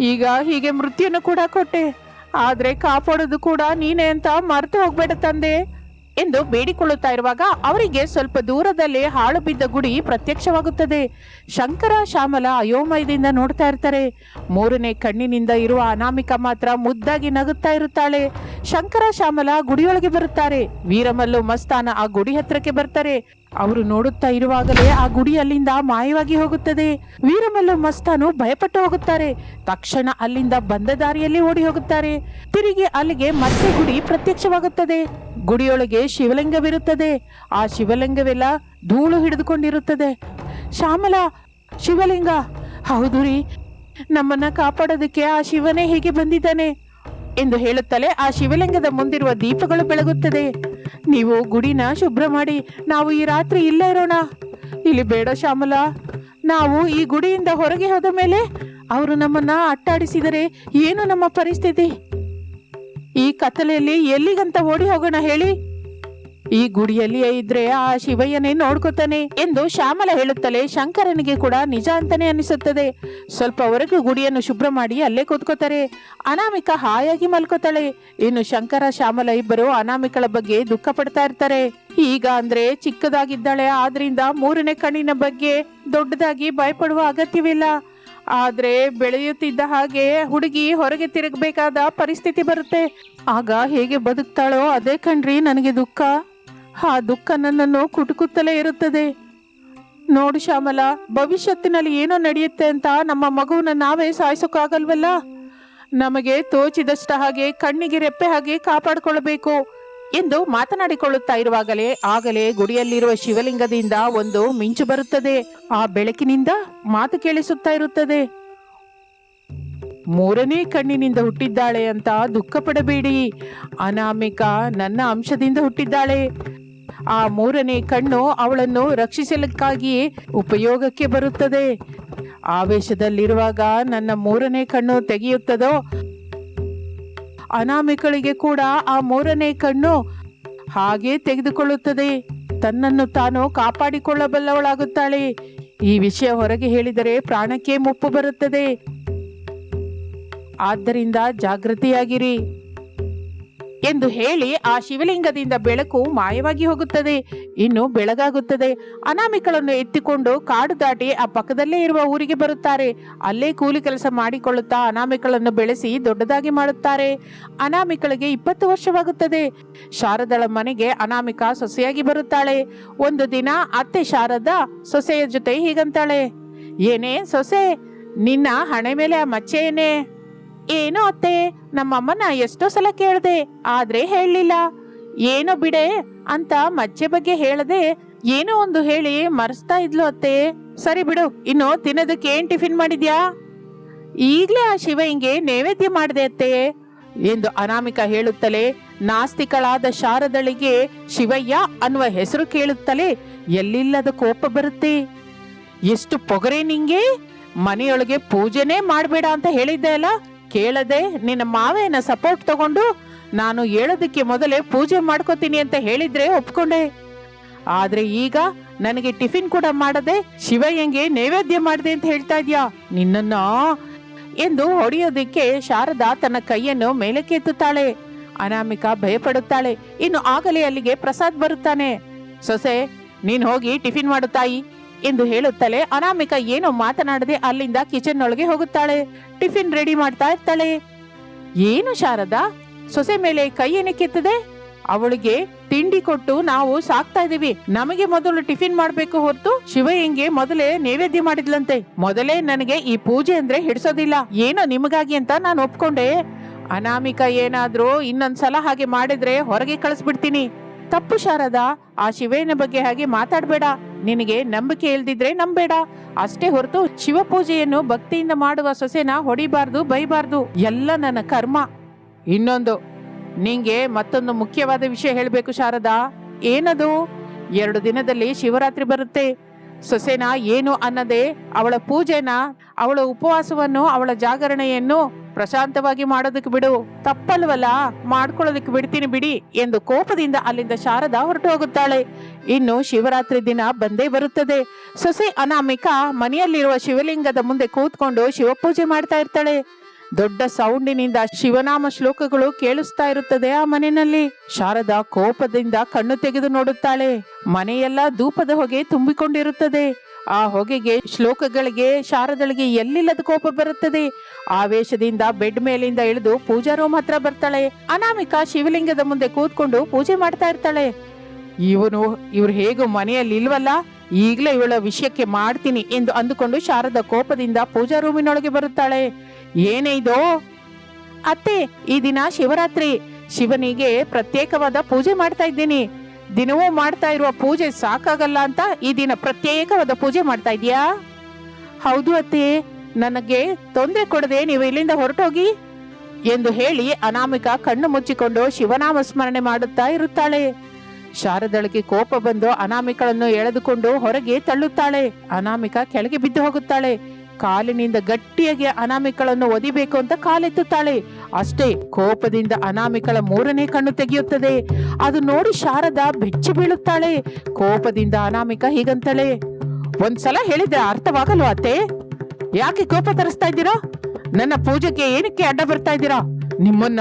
ಈಗ ಹೀಗೆ ಮೃತ್ಯುನು ಕೂಡ ಕೊಟ್ಟೆ. ಆದ್ರೆ ಕಾಪಾಡೋದು ಕೂಡ ನೀನೆ ಅಂತ ಮರೆತು ಹೋಗ್ಬೇಡ ತಂದೆ ಎಂದು ಬೇಡಿಕೊಳ್ಳುತ್ತಾ ಇರುವಾಗ ಅವರಿಗೆ ಸ್ವಲ್ಪ ದೂರದಲ್ಲಿ ಹಾಳು ಬಿದ್ದ ಗುಡಿ ಪ್ರತ್ಯಕ್ಷವಾಗುತ್ತದೆ. ಶಂಕರ, ಶ್ಯಾಮಲ ಅಯೋಮಯದಿಂದ ನೋಡ್ತಾ ಇರ್ತಾರೆ. ಮೂರನೇ ಕಣ್ಣಿನಿಂದ ಇರುವ ಅನಾಮಿಕ ಮಾತ್ರ ಮುದ್ದಾಗಿ ನಗುತ್ತಾ ಇರುತ್ತಾಳೆ. ಶಂಕರ, ಶ್ಯಾಮಲ ಗುಡಿಯೊಳಗೆ ಬರುತ್ತಾರೆ. ವೀರಮಲ್ಲು ಮಸ್ತಾನ ಆ ಗುಡಿ ಹತ್ರಕ್ಕೆ ಬರ್ತಾರೆ. ಅವರು ನೋಡುತ್ತಾ ಇರುವಾಗಲೇ ಆ ಗುಡಿ ಅಲ್ಲಿಂದ ಮಾಯವಾಗಿ ಹೋಗುತ್ತದೆ. ವೀರಮಲ್ಲ ಮಸ್ತಾನು ಭಯಪಟ್ಟು ಹೋಗುತ್ತಾರೆ. ತಕ್ಷಣ ಅಲ್ಲಿಂದ ಬಂದ ದಾರಿಯಲ್ಲಿ ಓಡಿ ಹೋಗುತ್ತಾರೆ. ತಿರುಗಿ ಅಲ್ಲಿಗೆ ಮತ್ತೆ ಗುಡಿ ಪ್ರತ್ಯಕ್ಷವಾಗುತ್ತದೆ. ಗುಡಿಯೊಳಗೆ ಶಿವಲಿಂಗವಿರುತ್ತದೆ. ಆ ಶಿವಲಿಂಗವೆಲ್ಲ ಧೂಳು ಹಿಡಿದುಕೊಂಡಿರುತ್ತದೆ. ಶ್ಯಾಮಲ, ಶಿವಲಿಂಗ, ಹೌದು ರೀ. ನಮ್ಮನ್ನ ಕಾಪಾಡೋದಕ್ಕೆ ಆ ಶಿವನೇ ಹೇಗೆ ಬಂದಿದ್ದಾನೆ. ಎಂದು ಹೇಳುತ್ತಲೇ ಆ ಶಿವಲಿಂಗದ ಮುಂದಿರುವ ದೀಪಗಳು ಬೆಳಗುತ್ತದೆ. ನೀವು ಗುಡಿನ ಶುಭ್ರ ಮಾಡಿ, ನಾವು ಈ ರಾತ್ರಿ ಇಲ್ಲೇ ಇರೋಣ. ಇಲ್ಲಿ ಬೇಡ ಶ್ಯಾಮಲ. ನಾವು ಈ ಗುಡಿಯಿಂದ ಹೊರಗೆ ಹೋದ ಮೇಲೆ ಅವರು ನಮ್ಮನ್ನ ಅಟ್ಟಾಡಿಸಿದರೆ ಏನು ನಮ್ಮ ಪರಿಸ್ಥಿತಿ? ಈ ಕತ್ತಲೆಯಲ್ಲಿ ಎಲ್ಲಿಗಂತ ಓಡಿ ಹೋಗೋಣ ಹೇಳಿ. ಈ ಗುಡಿಯಲ್ಲಿಯೇ ಇದ್ರೆ ಆ ಶಿವಯ್ಯನೇ ನೋಡ್ಕೋತಾನೆ ಎಂದು ಶ್ಯಾಮಲ ಹೇಳುತ್ತಲೇ ಶಂಕರನಿಗೆ ಕೂಡ ನಿಜ ಅಂತಾನೆ ಅನಿಸುತ್ತದೆ. ಸ್ವಲ್ಪ ಹೊರಗೆ ಗುಡಿಯನ್ನು ಶುಭ್ರ ಮಾಡಿ ಅಲ್ಲೇ ಕೂತ್ಕೋತಾರೆ. ಅನಾಮಿಕ ಹಾಯಾಗಿ ಮಲ್ಕೋತಾಳೆ. ಇನ್ನು ಶಂಕರ, ಶ್ಯಾಮಲ ಇಬ್ಬರು ಅನಾಮಿಕಳ ಬಗ್ಗೆ ದುಃಖ ಪಡ್ತಾ ಇರ್ತಾರೆ. ಈಗ ಅಂದ್ರೆ ಚಿಕ್ಕದಾಗಿದ್ದಾಳೆ. ಆದ್ರಿಂದ ಮೂರನೇ ಕಣ್ಣಿನ ಬಗ್ಗೆ ದೊಡ್ಡದಾಗಿ ಭಯಪಡುವ ಅಗತ್ಯವಿಲ್ಲ. ಆದ್ರೆ ಬೆಳೆಯುತ್ತಿದ್ದ ಹಾಗೆ ಹುಡುಗಿ ಹೊರಗೆ ತಿರುಗಬೇಕಾದ ಪರಿಸ್ಥಿತಿ ಬರುತ್ತೆ. ಆಗ ಹೇಗೆ ಬದುಕ್ತಾಳೋ ಅದೇ ಕಣ್ರಿ ನನಗೆ ದುಃಖ. ಆ ದುಃಖ ನನ್ನನ್ನು ಕುಟುಕುತ್ತಲೇ ಇರುತ್ತದೆ. ನೋಡು ಶ್ಯಾಮಲ, ಭವಿಷ್ಯತ್ತಿನಲ್ಲಿ ಏನೋ ನಡೆಯುತ್ತೆ ಅಂತ ನಮ್ಮ ಮಗುವನ್ನ ನಾವೇ ಸಾಯಿಸೋಕ್ಕಾಗಲ್ವಲ್ಲ ನಮಗೆ ತೋಚಿದಷ್ಟ ಹಾಗೆ, ಕಣ್ಣಿಗೆ ರೆಪ್ಪೆ ಹಾಗೆ ಕಾಪಾಡಿಕೊಳ್ಳಬೇಕು ಎಂದು ಮಾತನಾಡಿಕೊಳ್ಳುತ್ತಾ ಇರುವಾಗಲೇ, ಆಗಲೇ ಗುಡಿಯಲ್ಲಿರುವ ಶಿವಲಿಂಗದಿಂದ ಒಂದು ಮಿಂಚು ಬರುತ್ತದೆ. ಆ ಬೆಳಕಿನಿಂದ ಮಾತು ಕೇಳಿಸುತ್ತಾ ಇರುತ್ತದೆ. ಮೂರನೇ ಕಣ್ಣಿನಿಂದ ಹುಟ್ಟಿದ್ದಾಳೆ ಅಂತ ದುಃಖ ಪಡಬೇಡಿ ಅನಾಮಿಕ ನನ್ನ ಅಂಶದಿಂದ ಹುಟ್ಟಿದ್ದಾಳೆ. ಆ ಮೂರನೇ ಕಣ್ಣು ಅವಳನ್ನು ರಕ್ಷಿಸಲಿಕ್ಕಾಗಿ ಉಪಯೋಗಕ್ಕೆ ಬರುತ್ತದೆ. ಆವೇಶದಲ್ಲಿರುವಾಗ ನನ್ನ ಮೂರನೇ ಕಣ್ಣು ತೆಗೆಯುತ್ತದೋ? ಅನಾಮಿಕಳಿಗೆ ಕೂಡ ಆ ಮೂರನೇ ಕಣ್ಣು ಹಾಗೆ ತೆಗೆದುಕೊಳ್ಳುತ್ತದೆ. ತನ್ನನ್ನು ತಾನು ಕಾಪಾಡಿಕೊಳ್ಳಬಲ್ಲವಳಾಗುತ್ತಾಳೆ. ಈ ವಿಷಯ ಹೊರಗೆ ಹೇಳಿದರೆ ಪ್ರಾಣಕ್ಕೆ ಮುಪ್ಪು ಬರುತ್ತದೆ. ಆದ್ದರಿಂದ ಜಾಗೃತಿಯಾಗಿರಿ. ಎಂದು ಹೇಳಿ ಆ ಶಿವಲಿಂಗದಿಂದ ಬೆಳಕು ಮಾಯವಾಗಿ ಹೋಗುತ್ತದೆ. ಇನ್ನು ಬೆಳಗಾಗುತ್ತದೆ. ಅನಾಮಿಕಳನ್ನು ಎತ್ತಿಕೊಂಡು ಕಾಡು ದಾಟಿ ಆ ಪಕ್ಕದಲ್ಲೇ ಇರುವ ಊರಿಗೆ ಬರುತ್ತಾರೆ. ಅಲ್ಲೇ ಕೂಲಿ ಕೆಲಸ ಮಾಡಿಕೊಳ್ಳುತ್ತಾ ಅನಾಮಿಕಳನ್ನು ಬೆಳೆಸಿ ದೊಡ್ಡದಾಗಿ ಮಾಡುತ್ತಾರೆ. ಅನಾಮಿಕಳಿಗೆ ಇಪ್ಪತ್ತು ವರ್ಷವಾಗುತ್ತದೆ. ಶಾರದಳ ಮನೆಗೆ ಅನಾಮಿಕ ಸೊಸೆಯಾಗಿ ಬರುತ್ತಾಳೆ. ಒಂದು ದಿನ ಅತ್ತೆ ಶಾರದಾ ಸೊಸೆಯ ಜೊತೆ ಹೀಗಂತಾಳೆ. ಏನೇ ಸೊಸೆ, ನಿನ್ನ ಹಣೆ ಮೇಲೆ ಆ ಮಚ್ಚೆ ಏನೇ? ಏನೋ ಅತ್ತೆ, ನಮ್ಮಮ್ಮನ ಎಷ್ಟೋ ಸಲ ಕೇಳ್ದೆ, ಆದ್ರೆ ಹೇಳಲಿಲ್ಲ. ಏನೋ ಬಿಡೆ ಅಂತ ಮಜ್ಜೆ ಬಗ್ಗೆ ಹೇಳದೆ ಏನೋ ಒಂದು ಹೇಳಿ ಮರೆಸ್ತಾ ಇದ್ಲು ಅತ್ತೆ. ಸರಿ ಬಿಡು, ಇನ್ನು ತಿನ್ನೋದಕ್ಕೆ ಏನ್ ಟಿಫಿನ್ ಮಾಡಿದ್ಯಾ? ಈಗ್ಲೇ ಆ ಶಿವ ಹಿಂಗೆ ನೈವೇದ್ಯ ಮಾಡಿದೆ ಅತ್ತೆ. ಎಂದು ಅನಾಮಿಕ ಹೇಳುತ್ತಲೇ ನಾಸ್ತಿಕಳಾದ ಶಾರದಳಿಗೆ ಶಿವಯ್ಯ ಅನ್ನುವ ಹೆಸರು ಕೇಳುತ್ತಲೇ ಎಲ್ಲಿಲ್ಲದ ಕೋಪ ಬರುತ್ತೆ? ಎಷ್ಟು ಪೊಗರೆ ನಿಂಗೆ? ಮನೆಯೊಳಗೆ ಪೂಜೆನೇ ಮಾಡಬೇಡ ಅಂತ ಹೇಳಿದ್ದೆ ಅಲ್ಲ? ಕೇಳದೆ ನಿನ್ನ ಮಾವೇನ ಸಪೋರ್ಟ್ ತಗೊಂಡು ನಾನು ಹೇಳೋದಕ್ಕೆ ಮೊದಲೇ ಪೂಜೆ ಮಾಡ್ಕೋತೀನಿ ಅಂತ ಹೇಳಿದ್ರೆ ಒಪ್ಕೊಂಡೆ. ಆದ್ರೆ ಈಗ ನನಗೆ ಟಿಫಿನ್ ಕೂಡ ಮಾಡದೆ ಶಿವಯ್ಯಂಗೆ ನೈವೇದ್ಯ ಮಾಡಿದೆ ಅಂತ ಹೇಳ್ತಾ ಇದ್ಯಾ? ನಿನ್ನ ಎಂದು ಹೊಡೆಯೋದಿಕ್ಕೆ ಶಾರದಾ ತನ್ನ ಕೈಯನ್ನು ಮೇಲಕ್ಕೆ ಎತ್ತುತ್ತಾಳೆ. ಅನಾಮಿಕ ಭಯಪಡುತ್ತಾಳೆ. ಇನ್ನು ಆಗಲೇ ಅಲ್ಲಿಗೆ ಪ್ರಸಾದ್ ಬರುತ್ತಾನೆ. ಸೊಸೆ, ನೀನ್ ಹೋಗಿ ಟಿಫಿನ್ ಮಾಡು ತಾಯಿ. ಎಂದು ಹೇಳುತ್ತಲೇ ಅನಾಮಿಕ ಏನೋ ಮಾತನಾಡದೆ ಅಲ್ಲಿಂದ ಕಿಚನ್ ಒಳಗೆ ಹೋಗುತ್ತಾಳೆ. ಟಿಫಿನ್ ರೆಡಿ ಮಾಡ್ತಾ ಇರ್ತಾಳೆ. ಏನು ಶಾರದಾ? ಸೊಸೆ ಮೇಲೆ ಕೈ ಏನಕ್ಕೆತ್ತದೆ ಅವಳಿಗೆ ತಿಂಡಿ ಕೊಟ್ಟು ನಾವು ಸಾಕ್ತಾ ಇದೀವಿ ನಮಗೆ ಮೊದಲು ಟಿಫಿನ್ ಮಾಡ್ಬೇಕು ಹೊರತು ಶಿವಯ್ಯಂಗೆ ಮೊದಲೇ ನೈವೇದ್ಯ ಮಾಡಿದ್ಲಂತೆ. ಮೊದಲೇ ನನಗೆ ಈ ಪೂಜೆ ಅಂದ್ರೆ ಹಿಡಿಸೋದಿಲ್ಲ. ಏನೋ ನಿಮಗಾಗಿ ಅಂತ ನಾನು ಒಪ್ಕೊಂಡೆ. ಅನಾಮಿಕ ಏನಾದ್ರೂ ಇನ್ನೊಂದ್ಸಲ ಹಾಗೆ ಮಾಡಿದ್ರೆ ಹೊರಗೆ ಕಳಿಸ್ಬಿಡ್ತೀನಿ. ತಪ್ಪು ಶಾರದಾ ಆ ಶಿವಯ್ಯನ ಬಗ್ಗೆ ಹಾಗೆ ಮಾತಾಡ್ಬೇಡ. ನಿನಗೆ ನಂಬಿಕೆ ಇಲ್ದಿದ್ರೆ ನಂಬೇಡ. ಅಷ್ಟೇ ಹೊರತು ಶಿವ ಪೂಜೆಯನ್ನು ಭಕ್ತಿಯಿಂದ ಮಾಡುವ ಸೊಸೆನ ಹೊಡಿಬಾರ್ದು, ಬೈಬಾರ್ದು. ಎಲ್ಲ ನನ್ನ ಕರ್ಮ. ಇನ್ನೊಂದು, ನಿಂಗೆ ಮತ್ತೊಂದು ಮುಖ್ಯವಾದ ವಿಷಯ ಹೇಳಬೇಕು ಶಾರದಾ. ಏನದು? ಎರಡು ದಿನದಲ್ಲಿ ಶಿವರಾತ್ರಿ ಬರುತ್ತೆ. ಸೊಸೆನ ಏನು ಅನ್ನದೆ? ಅವಳ ಪೂಜೆನ, ಅವಳ ಉಪವಾಸವನ್ನು, ಅವಳ ಜಾಗರಣೆಯನ್ನು ಪ್ರಶಾಂತವಾಗಿ ಮಾಡೋದಕ್ಕೆ ಬಿಡು. ತಪ್ಪಲ್ವಲ್ಲ? ಮಾಡ್ಕೊಳ್ಳೋದಕ್ಕೆ ಬಿಡ್ತೀನಿ ಬಿಡಿ ಎಂದು ಕೋಪದಿಂದ ಅಲ್ಲಿಂದ ಶಾರದಾ ಹೊರಟು ಹೋಗುತ್ತಾಳೆ. ಇನ್ನು ಶಿವರಾತ್ರಿ ದಿನ ಬಂದೇ ಬರುತ್ತದೆ. ಸೊಸೆ ಅನಾಮಿಕ ಮನೆಯಲ್ಲಿರುವ ಶಿವಲಿಂಗದ ಮುಂದೆ ಕೂತ್ಕೊಂಡು ಶಿವಪೂಜೆ ಮಾಡ್ತಾ ಇರ್ತಾಳೆ. ದೊಡ್ಡ ಸೌಂಡಿನಿಂದ ಶಿವನಾಮ ಶ್ಲೋಕಗಳು ಕೇಳಿಸ್ತಾ ಇರುತ್ತದೆ ಆ ಮನೆಯಲ್ಲಿ. ಶಾರದಾ ಕೋಪದಿಂದ ಕಣ್ಣು ತೆಗೆದು ನೋಡುತ್ತಾಳೆ. ಮನೆಯೆಲ್ಲ ಧೂಪದ ಹೊಗೆ ತುಂಬಿಕೊಂಡಿರುತ್ತದೆ. ಆ ಹೊಗೆಗೆ, ಶ್ಲೋಕಗಳಿಗೆ, ಶಾರದಳಿಗೆ ಎಲ್ಲಿಲ್ಲದ ಕೋಪ ಬರುತ್ತದೆ? ಆವೇಶದಿಂದ ಬೆಡ್ ಮೇಲಿಂದ ಇಳಿದು ಪೂಜಾ ರೂಮ್ ಹತ್ರ ಬರ್ತಾಳೆ. ಅನಾಮಿಕ ಶಿವಲಿಂಗದ ಮುಂದೆ ಕೂತ್ಕೊಂಡು ಪೂಜೆ ಮಾಡ್ತಾ ಇರ್ತಾಳೆ. ಇವನು, ಇವ್ರು ಹೇಗೂ ಮನೆಯಲ್ಲಿ ಇಲ್ವಲ್ಲ? ಈಗಲೇ ಇವಳ ವಿಷಯಕ್ಕೆ ಮಾಡ್ತೀನಿ ಎಂದು ಅಂದುಕೊಂಡು ಶಾರದ ಕೋಪದಿಂದ ಪೂಜಾ ರೂಮಿನೊಳಗೆ ಬರುತ್ತಾಳೆ. ಏನೇ ಇದೋ? ಅತ್ತೆ, ಈ ದಿನ ಶಿವರಾತ್ರಿ. ಶಿವನಿಗೆ ಪ್ರತ್ಯೇಕವಾದ ಪೂಜೆ ಮಾಡ್ತಾ ಇದ್ದೀನಿ. ದಿನವೂ ಮಾಡ್ತಾ ಇರುವ ಪೂಜೆ ಸಾಕಾಗಲ್ಲ ಅಂತ ಈ ದಿನ ಪ್ರತ್ಯೇಕವಾದ ಪೂಜೆ ಮಾಡ್ತಾ ಇದೀಯಾ ಹೌದು ಅತ್ತೆ, ನನಗೆ ತೊಂದರೆ ಕೊಡದೆ ನೀವು ಇಲ್ಲಿಂದ ಹೊರಟೋಗಿ ಎಂದು ಹೇಳಿ ಅನಾಮಿಕ ಕಣ್ಣು ಮುಚ್ಚಿಕೊಂಡು ಶಿವನಾಮ ಸ್ಮರಣೆ ಮಾಡುತ್ತಾ ಇರುತ್ತಾಳೆ. ಶಾರದಳಿಗೆ ಕೋಪ ಬಂದು ಅನಾಮಿಕಳನ್ನು ಎಳೆದುಕೊಂಡು ಹೊರಗೆ ತಳ್ಳುತ್ತಾಳೆ. ಅನಾಮಿಕ ಕೆಳಗೆ ಬಿದ್ದು ಹೋಗುತ್ತಾಳೆ. ಕಾಲಿನಿಂದ ಗಟ್ಟಿಯಾಗಿ ಅನಾಮಿಕಳನ್ನು ಒದಿಬೇಕು ಅಂತ ಕಾಲೆತ್ತುತ್ತಾಳೆ. ಅಷ್ಟೇ ಕೋಪದಿಂದ ಅನಾಮಿಕಳ ಮೂರನೇ ಕಣ್ಣು ತೆಗೆಯುತ್ತದೆ. ಅದು ನೋಡಿ ಶಾರದ ಬೆಚ್ಚಿ ಬೀಳುತ್ತಾಳೆ. ಕೋಪದಿಂದ ಅನಾಮಿಕ ಹೀಗಂತಾಳೆ. ಒಂದ್ಸಲ ಹೇಳಿದ್ರೆ ಅರ್ಥವಾಗಲ್ವಾ ಅತ್ತೆ? ಯಾಕೆ ಕೋಪ ತರಿಸ್ತಾ ಇದ್ದೀರಾ? ನನ್ನ ಪೂಜೆಗೆ ಏನಕ್ಕೆ ಅಡ್ಡ ಬರ್ತಾ ಇದ್ದೀರಾ? ನಿಮ್ಮನ್ನ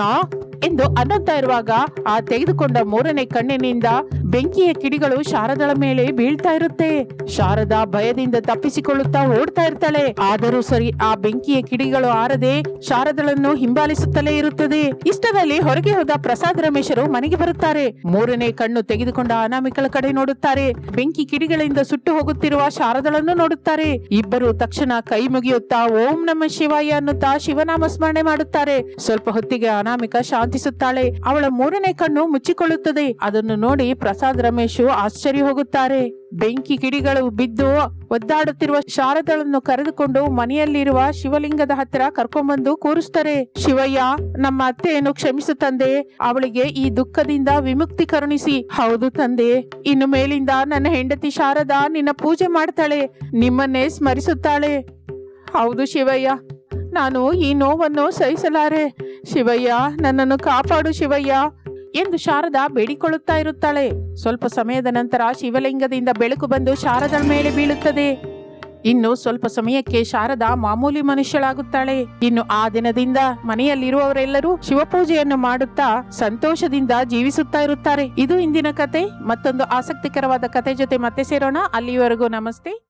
ಎಂದು ಅನ್ನುತ್ತಾ ಇರುವಾಗ ಆ ತೆಗೆದುಕೊಂಡ ಮೂರನೇ ಕಣ್ಣಿನಿಂದ ಬೆಂಕಿಯ ಕಿಡಿಗಳು ಶಾರದಳ ಮೇಲೆ ಬೀಳ್ತಾ ಇರುತ್ತೆ. ಶಾರದಾ ಭಯದಿಂದ ತಪ್ಪಿಸಿಕೊಳ್ಳುತ್ತಾ ಓಡ್ತಾ ಇರ್ತಾಳೆ. ಆದರೂ ಸರಿ ಆ ಬೆಂಕಿಯ ಕಿಡಿಗಳು ಆರದೆ ಶಾರದಳನ್ನು ಹಿಂಬಾಲಿಸುತ್ತಲೇ ಇರುತ್ತದೆ. ಇಷ್ಟದಲ್ಲಿ ಹೊರಗೆ ಹೋದ ಪ್ರಸಾದ್ ರಮೇಶರು ಮನೆಗೆ ಬರುತ್ತಾರೆ. ಮೂರನೇ ಕಣ್ಣು ತೆಗೆದುಕೊಂಡ ಅನಾಮಿಕಳ ಕಡೆ ನೋಡುತ್ತಾರೆ. ಬೆಂಕಿ ಕಿಡಿಗಳಿಂದ ಸುಟ್ಟು ಹೋಗುತ್ತಿರುವ ಶಾರದಳನ್ನು ನೋಡುತ್ತಾರೆ. ಇಬ್ಬರು ತಕ್ಷಣ ಕೈ ಮುಗಿಯುತ್ತಾ ಓಂ ನಮ ಶಿವಾಯ ಅನ್ನುತ್ತಾ ಶಿವನಾಮ ಸ್ಮರಣೆ ಮಾಡುತ್ತಾರೆ. ಸ್ವಲ್ಪ ಹೊತ್ತಿಗೆ ಅನಾಮಿಕ ಶಾಂತಿಸುತ್ತಾಳೆ ಅವಳ ಮೂರನೇ ಕಣ್ಣು ಮುಚ್ಚಿಕೊಳ್ಳುತ್ತದೆ. ಅದನ್ನು ನೋಡಿ ಪ್ರಸಾದ್ ರಮೇಶ್ ಆಶ್ಚರ್ಯ ಹೋಗುತ್ತಾರೆ. ಬೆಂಕಿ ಕಿಡಿಗಳು ಬಿದ್ದು ಒದ್ದಾಡುತ್ತಿರುವ ಶಾರದಳನ್ನು ಕರೆದುಕೊಂಡು ಮನೆಯಲ್ಲಿರುವ ಶಿವಲಿಂಗದ ಹತ್ತಿರ ಕರ್ಕೊಂಡ್ಬಂದು ಕೂರಿಸ್ತಾರೆ. ಶಿವಯ್ಯ, ನಮ್ಮ ಅತ್ತೆಯನ್ನು ಕ್ಷಮಿಸು ತಂದೆ. ಅವಳಿಗೆ ಈ ದುಃಖದಿಂದ ವಿಮುಕ್ತಿ ಕರುಣಿಸಿ. ಹೌದು ತಂದೆ. ಇನ್ನು ಮೇಲಿಂದ ನನ್ನ ಹೆಂಡತಿ ಶಾರದಾ ನಿನ್ನ ಪೂಜೆ ಮಾಡ್ತಾಳೆ. ನಿಮ್ಮನ್ನೇ ಸ್ಮರಿಸುತ್ತಾಳೆ. ಹೌದು ಶಿವಯ್ಯ. ನಾನು ಈ ನೋವನ್ನು ಸಹಿಸಲಾರೆ. ಶಿವಯ್ಯ, ನನ್ನನ್ನು ಕಾಪಾಡು ಶಿವಯ್ಯ ಎಂದು ಶಾರದಾ ಬೇಡಿಕೊಳ್ಳುತ್ತಾ ಇರುತ್ತಾಳೆ. ಸ್ವಲ್ಪ ಸಮಯದ ನಂತರ ಶಿವಲಿಂಗದಿಂದ ಬೆಳಕು ಬಂದು ಶಾರದಳ ಮೇಲೆ ಬೀಳುತ್ತದೆ. ಇನ್ನು ಸ್ವಲ್ಪ ಸಮಯಕ್ಕೆ ಶಾರದಾ ಮಾಮೂಲಿ ಮನುಷ್ಯಳಾಗುತ್ತಾಳೆ. ಇನ್ನು ಆ ದಿನದಿಂದ ಮನೆಯಲ್ಲಿರುವವರೆಲ್ಲರೂ ಶಿವಪೂಜೆಯನ್ನು ಮಾಡುತ್ತಾ ಸಂತೋಷದಿಂದ ಜೀವಿಸುತ್ತಾ ಇರುತ್ತಾರೆ. ಇದು ಇಂದಿನ ಕತೆ. ಮತ್ತೊಂದು ಆಸಕ್ತಿಕರವಾದ ಕತೆ ಜೊತೆ ಮತ್ತೆ ಸೇರೋಣ. ಅಲ್ಲಿಯವರೆಗೂ ನಮಸ್ತೆ.